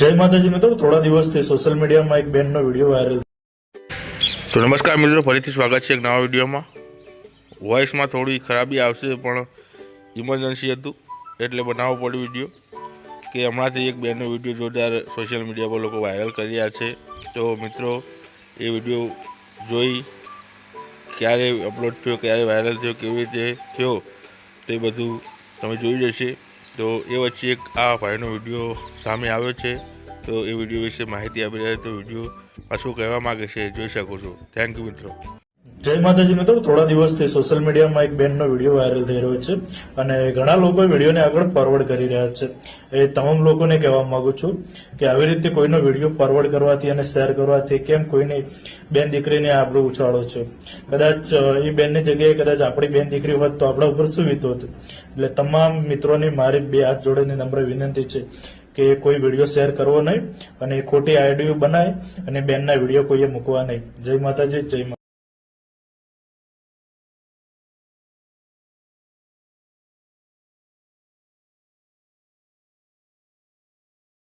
જય માતાજી મિત્રો, થોડા દિવસથી સોશિયલ મીડિયામાં એક બેનનો વીડિયો વાયરલ તો નમસ્કાર મિત્રો, ફરીથી સ્વાગત છે એક નવા વિડીયોમાં. વોઇસમાં થોડી ખરાબી આવશે, પણ ઇમરજન્સી હતું, એટલે બનાવવો પડ્યો વીડિયો કે હમણાંથી એક બેનનો વીડિયો જોરદાર સોશિયલ મીડિયા પર લોકો વાયરલ કરી રહ્યા છે. તો મિત્રો, એ વીડિયો જોઈ, ક્યારે અપલોડ થયો, ક્યારે વાયરલ થયો, કેવી રીતે થયો, તે બધું તમે જોઈ જશે. તો એ વચ્ચે એક આ ભાઈનો વીડિયો સામે આવ્યો છે. તો એ વીડિયો વિશે માહિતી આપી રહ્યા તો વીડિયો પાછું કહેવા માગે છે. જોઈ શકો છો. થેન્ક યુ મિત્રો. જય માતાજી મિત્રો, થોડા દિવસથી સોશિયલ મીડિયામાં એક બેનનો વીડિયો વાયરલ થઈ રહ્યો છે અને ઘણા લોકો વિડીયોને આગળ ફોરવર્ડ કરી રહ્યા છે. એ તમામ લોકોને કહેવા માંગુ છું કે આવી રીતે કોઈનો વીડિયો ફોરવર્ડ કરવાથી અને શેર કરવાથી કેમ કોઈની બેન દીકરીને આબરૂ ઉછાળો છે? કદાચ એ બેનની જગ્યાએ કદાચ આપણી બેન દીકરી હોત તો આપણા ઉપર શું વીતું હતું એટલે તમામ મિત્રોની મારી બે હાથ જોડેની નમ્ર વિનંતી છે કે કોઈ વીડિયો શેર કરવો નહીં અને ખોટી આઈડીઓ બનાય અને બેનના વીડિયો કોઈએ મૂકવા નહીં. જય માતાજી, જય મા